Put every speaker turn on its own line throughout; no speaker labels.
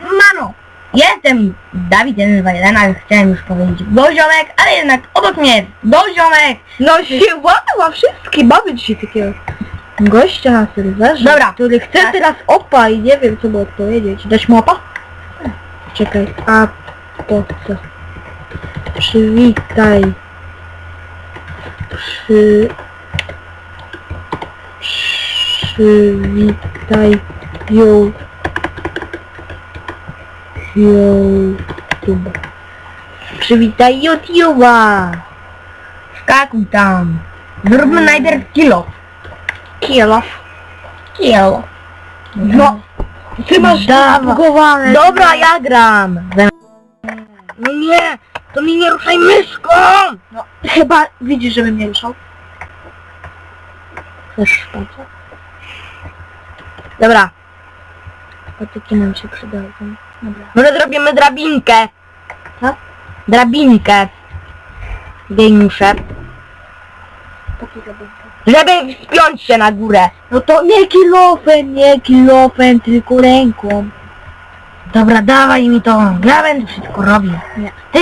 Mano! Jestem Dawid 121, ale chciałem już powiedzieć Doziomek, ale jednak obok mnie jest Doziomek!
No się ładła wszystkie baby dzisiaj takiego gościa na serwerze,
Dobra.
który chce
Tak.
teraz opa i nie wiem co mu odpowiedzieć. Dać mu opa? Czekaj, a po co? Przywitaj. Przy... Przywitaj ją. YouTube. Przywitaj YouTube'a.
Skakuj tam! Zróbmy najpierw kilo.
Kielo.
Kilo.
No, ty masz zbugowane.
Dobra, ja gram!
No nie, to mi nie ruszaj myszką! No, chyba widzisz, żebym nie ruszał. Chcesz szpacę?
Dobra,
Patyki nam się przydadzą. Dobra.
może zrobimy drabinkę.
Co?
Drabinkę. Geniusze. Żeby wspiąć się na górę.
No to nie kilofem, nie kilofem, tylko ręką.
Dobra, dawaj mi to. Ja będę wszystko robił.
Nie.
Ty,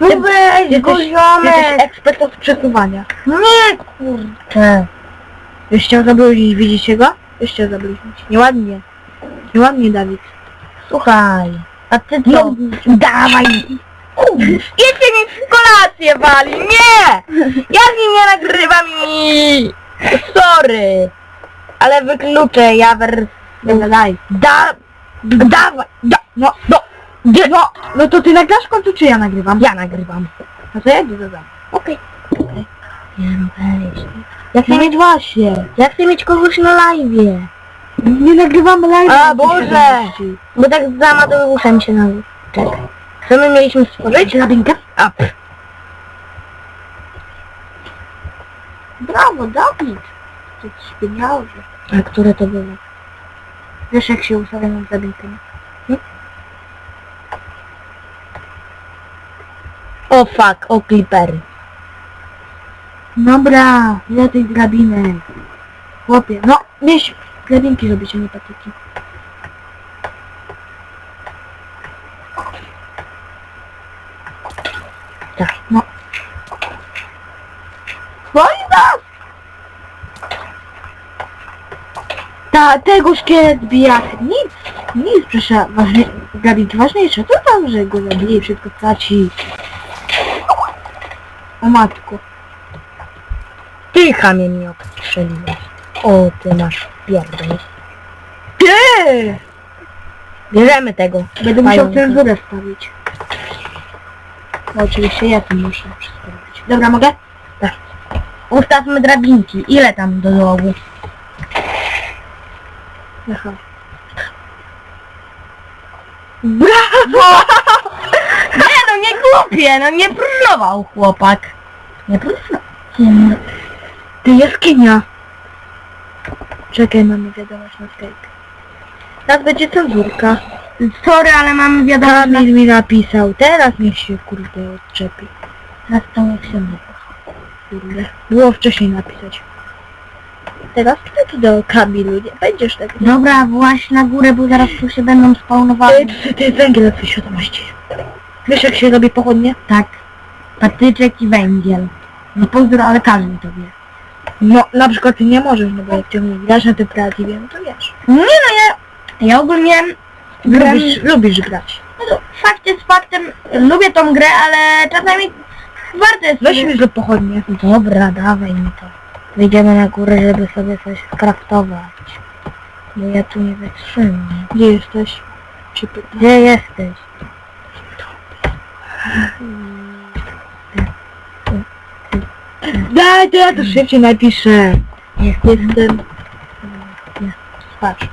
no
Ty-
weź
Jesteś,
go
jesteś
ziomek.
ekspert od przesuwania.
Nie, kurczę.
Już chciał zabluźnić, widzicie go? Już chciał zabluźnić. Nieładnie. Nieładnie, Dawid.
Słuchaj, a ty co?
No,
dawaj. Jeszcze mi kolację wali, nie! Ja z nim nie nagrywam i... Sorry. Ale wykluczę, ja wers...
Dobra, daj.
Da... Dawaj, da...
No, no, no, no to ty nagrasz w końcu, czy ja nagrywam?
Ja nagrywam.
No to ja idę za Okej.
Nie no weź.
Ja chcę mieć właśnie.
Ja chcę mieć kogoś na live.
Nie nagrywamy live.
A, Boże! Bo tak z Amadeuszem się na... Czekaj. Co my mieliśmy stworzyć?
Drabinkę?
A, pff.
Brawo, Dawid. To wspaniałe.
A które to było?
Wiesz jak się ustawia nad drabinką?
O fuck, o clippery.
Dobra, ile tej drabiny? Chłopie, no, wieś drabinki robić, a nie patyki.
Tak.
No. Wojna! Ta, tego szkielet bija. Nic, nic, proszę, ważne, ważniejsze. To tam, że go zabije, wszystko straci. O matko.
Ty chamie mnie obstrzeliłeś. O, ty masz pierdol.
Ty!
Bierzemy tego.
Będę musiał cenzurę wstawić. No oczywiście ja to muszę wszystko robić. Dobra, mogę?
Ustawmy drabinki. Ile tam do dołu?
Aha. Brawo!
Nie no, nie głupie, no nie próżował chłopak. Nie próżował.
Ty jaskinia! Czekaj, mamy wiadomość na Skype. Teraz będzie cenzurka.
Sorry, ale mamy wiadomość.
Kamil mi napisał, teraz niech się kurde odczepi.
Teraz to jak się mówi.
Kurde. Było wcześniej napisać. Teraz ty do Kamilu, nie będziesz tak.
Dobra, właśnie na górę, bo zaraz tu się będą spawnowały.
Ty, ty, węgiel od świadomości. Wiesz jak się robi pochodnie?
Tak. Patyczek i węgiel. No pozdro, ale każdy to wie.
No, na przykład ty nie możesz, no bo jak ty nie grasz na tym kreatywie, no to wiesz.
Nie no, ja... Ja ogólnie... gram-
Lubisz, lubisz grać.
No to fakt jest faktem, lubię tą grę, ale czasami warto jest...
Weź mi zrób pochodnie.
Dobra, dawaj mi to. Wyjdziemy na górę, żeby sobie coś skraftować. Bo ja tu nie wytrzymam.
Gdzie jesteś? Się pytam.
Gdzie jesteś?
Daj, to ja to szybciej napiszę. Jestem...
Patrz.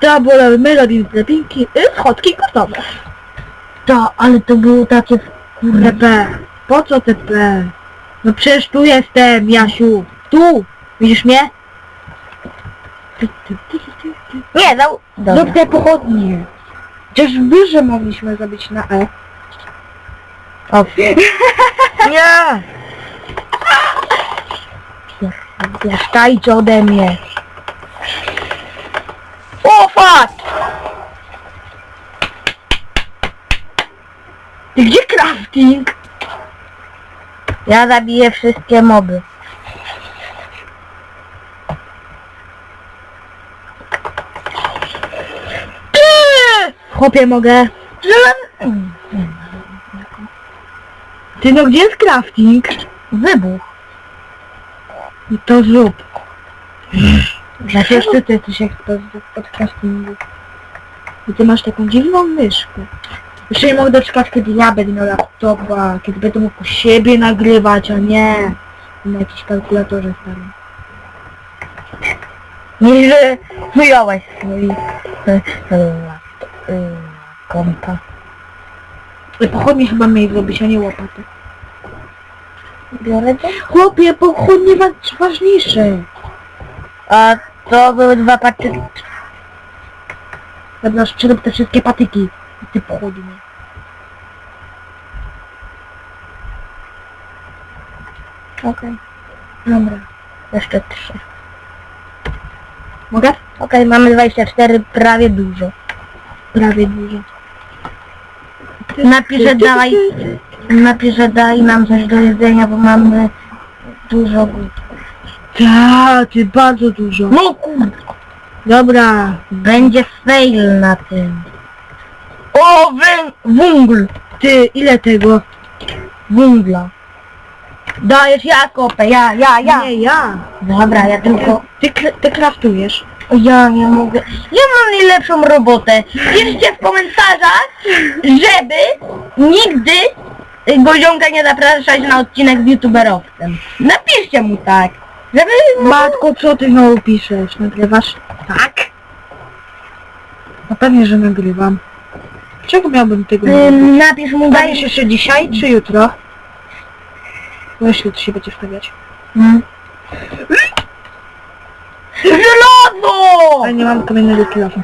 Tabula melody drabinki, y, schodki gotowe.
To, ale to było takie... Kurde,
TP. Po co TP? No przecież tu jestem, Jasiu. Tu! Widzisz mnie?
Nie, za... Dobra.
Zrób te pochodnie. Wiesz, że mogliśmy zrobić na E.
O, nie! Pieszczajcie ode mnie. Fuck!
Ty gdzie crafting?
Ja zabiję wszystkie moby. Ty!
Chłopie, mogę. Ty no gdzie jest crafting?
Wybuch.
I to zrób. Przecież ty, ty jesteś ekspert od craftingu. I ty masz taką dziwną myszkę. Jeszcze nie mogę doczekać, kiedy ja będę miał laptopa, kiedy będę mógł siebie nagrywać, a nie na jakimś kalkulatorze starym.
Nie, że wyjąłeś swój e, e, e, kompa.
Pochodnie chyba mieli zrobić, a nie łopaty.
Biorę to?
Chłopie, pochodnie wa- ważniejsze.
A to były dwa patyki.
Dobra, sprzedam te wszystkie patyki. Ty pochodnie.
Okej,
Dobra.
jeszcze trzy.
Mogę?
Okej, mamy 24, prawie dużo.
Prawie dużo.
Napiszę daj, napiszę daj nam coś do jedzenia, bo mamy dużo głód.
Tak, ty bardzo dużo.
No kurde,
Dobra.
będzie fail na tym. O, wę- węgl,
Ty, ile tego?
węgla. Dajesz ja kopę, ja, ja, ja.
Nie, ja.
Dobra, ja tylko...
Ty, ty kraftujesz.
Ja nie mogę. Ja mam najlepszą robotę. Piszcie w komentarzach, żeby nigdy y, Goziomka nie zapraszać na odcinek z youtuberowcem. Napiszcie mu tak. Żeby...
Matko, co ty znowu piszesz? Nagrywasz? Tak. No pewnie, że nagrywam. Czego miałbym tego
Y,
robić?
napisz mu
Dajesz
daj...
jeszcze dzisiaj, czy jutro? Myślę, co się będzie wstawiać.
Hmm. Żelazo!
Ale nie mam kamiennego kilofa.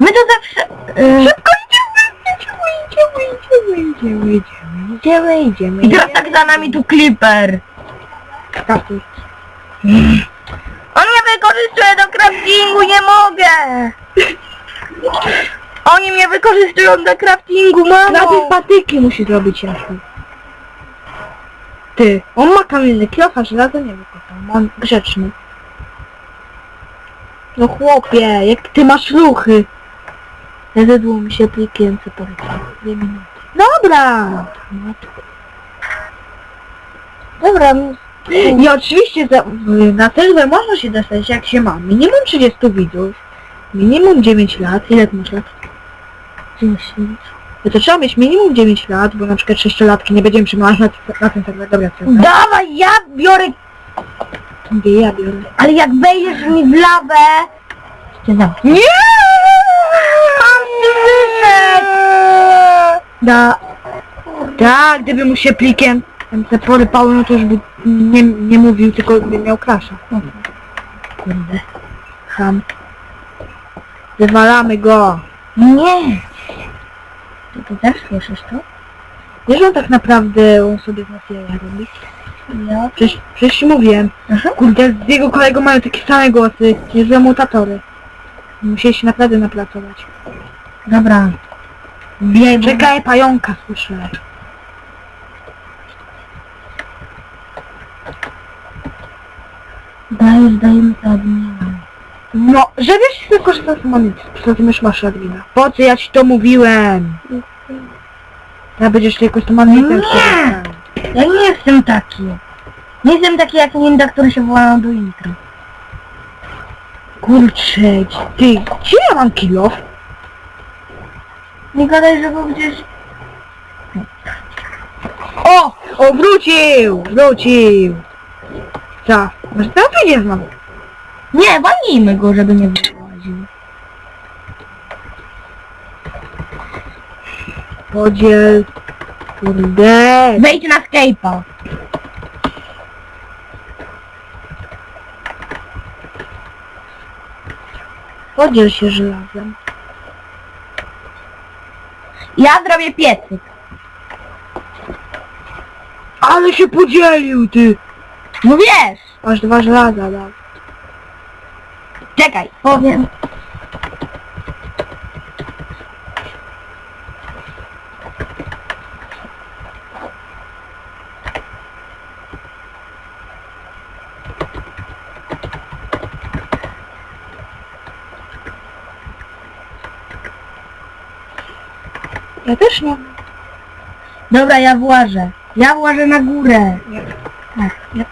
My to zawsze... Y,
Szybko idziemy, idziemy, idziemy, idziemy, idziemy, idziemy, idziemy.
I teraz tak za nami tu Clipper.
Kraftuj.
On mnie wykorzystuje do craftingu, nie mogę! Oni mnie wykorzystują do craftingu,
Na
mamo!
patyki musi zrobić jasno. Ty, on ma kamienny kilof, a żelazo nie wykopał. On grzeczny. No chłopie, jak ty masz ruchy. Zezedło mi się plikiem, co poleciał. Dwie minuty. Dobra! Matko.
Dobra,
I oczywiście za, na serwer można się dostać jak się ma. Minimum 30 widzów. Minimum 9 lat. Ile ty masz lat? 10. No to trzeba mieć minimum 9 lat, bo na przykład 6-latki nie będziemy przyjmować na, na ten serwer. Dobra, co?
dawaj, ja biorę,
Gdzie ja biorę?
ale jak wejdziesz mi w lawę... Cię zamknę.
Nie!
Mam wyszedł!
Da. Tak, gdyby mu się plikiem te porypały, no to już by nie, nie mówił, tylko by miał krasza. Kurde. Ham. Wywalamy go.
Nie! Ty to też słyszysz to?
Wiesz, on tak naprawdę on sobie z nas jaja robi?
Ja?
Przecież, przecież ci mówiłem.
Aha.
Kurde, z jego kolegą mają takie same głosy. Niezłe mutatory. Musieli się naprawdę napracować.
Dobra. Bo...
Czekaj, pająka słyszę.
Dajesz, dajemy to admina.
No, żebyś sobie korzystał z amunicji. Poza tym już masz admina. Po co ja ci to mówiłem? Ja będziesz ty jakoś amunicję
Nie.
korzystał.
Ja nie jestem taki. Nie jestem taki jak ninja, który się woła do intro.
Kurczę, ty, gdzie ja mam kilo?
Nie gadaj, że go gdzieś...
O! O, wrócił! Wrócił! Co? Może teraz wyjdzie znowu?
Nie, walnijmy go, żeby nie wyłaził.
Podziel. Kurde.
Wejdź na Skype'a.
Podziel się żelazem.
Ja zrobię piecyk.
Ale się podzielił, ty!
No wiesz!
Masz dwa żelaza, da.
Czekaj, powiem.
Ja też nie.
Dobra, ja włażę. Ja włażę na górę.
Nie.
Tak, ja.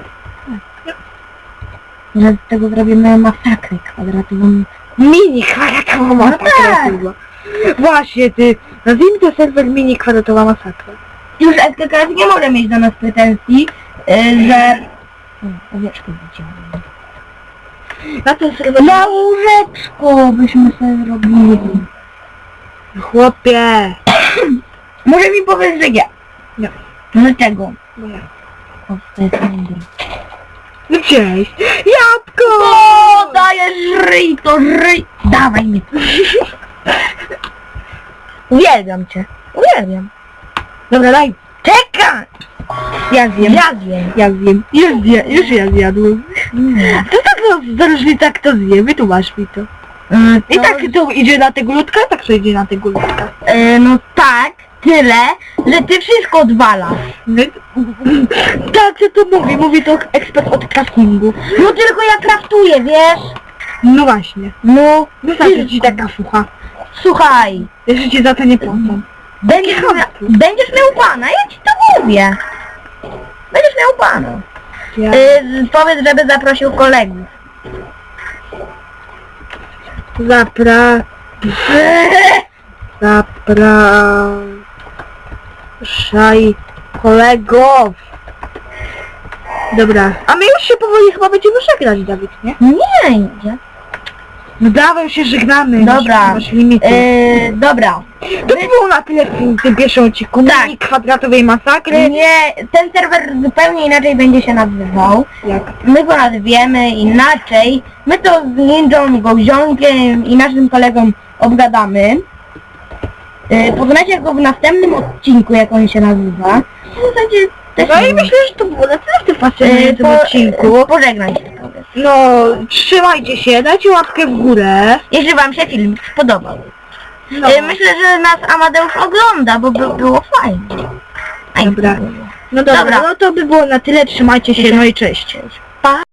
Ja z tego zrobimy masakrę kwadratową.
Mini kwadratowa masakra
tak.
chyba. Właśnie, ty. Nazwijmy to serwer mini kwadratowa masakra.
Już SKKF nie może mieć do nas pretensji, y, że... Owieczkę widziałem.
Na ten serwer...
Na łóżeczko byśmy sobie zrobili.
Chłopie!
Może mi powiedz, że nie.
Nie.
Dlaczego?
Nie.
O, to jest mądre.
No cześć! Jabłko!
O, dajesz żyj, to żyj! Dawaj mi. Uwielbiam cię. Uwielbiam.
Dobra, daj.
Czekaj! Ja zjem.
Ja
zjem.
Ja zjem. Już, zje, już ja zjadłem. To tak za różnica kto zje, wytłumacz mi to.
Y,
I
to-
tak to idzie na tego ludka, tak to idzie na tego ludka.
Y, no tak, tyle, że ty wszystko odwalasz.
No, tak, co to mówi? Mówi to ekspert od craftingu.
No tylko ja kraftuję, wiesz?
No właśnie.
No,
Wystarczy ci taka fucha.
słuchaj,
Jeszcze ci za to nie płacą.
będziesz, mia będziesz miał pana, ja ci to mówię. Będziesz miał pana.
Ja...
Y, powiedz, żeby zaprosił kolegów.
Zapra... Zapraszaj kolegów. Dobra. A my już się powoli chyba będziemy żegnać, Dawid, nie?
Nie, idzie.
No dawaj, się żegnamy.
Dobra.
Masz, masz limity.
Y, dobra.
To by było na tyle w tym, tym pierwszym odcinku.
Tak.
Mini kwadratowej masakry.
Nie, ten serwer zupełnie inaczej będzie się nazywał.
Jak?
My go nazwiemy inaczej. My to z Ninją, Gozionkiem i naszym kolegą obgadamy. Yy, poznacie go w następnym odcinku, jak on się nazywa. W zasadzie też
No i myślę, że to było na tyle w tym fascynującym odcinku.
Pożegnaj się powiedz.
No, trzymajcie się, dajcie łapkę w górę.
Jeśli wam się film spodobał.
No,
myślę, że nas Amadeusz ogląda, bo by, było fajnie. Fajnie
Dobra.
było.
no dobra,
dobra.
no to by było na tyle, trzymajcie się, no i cześć.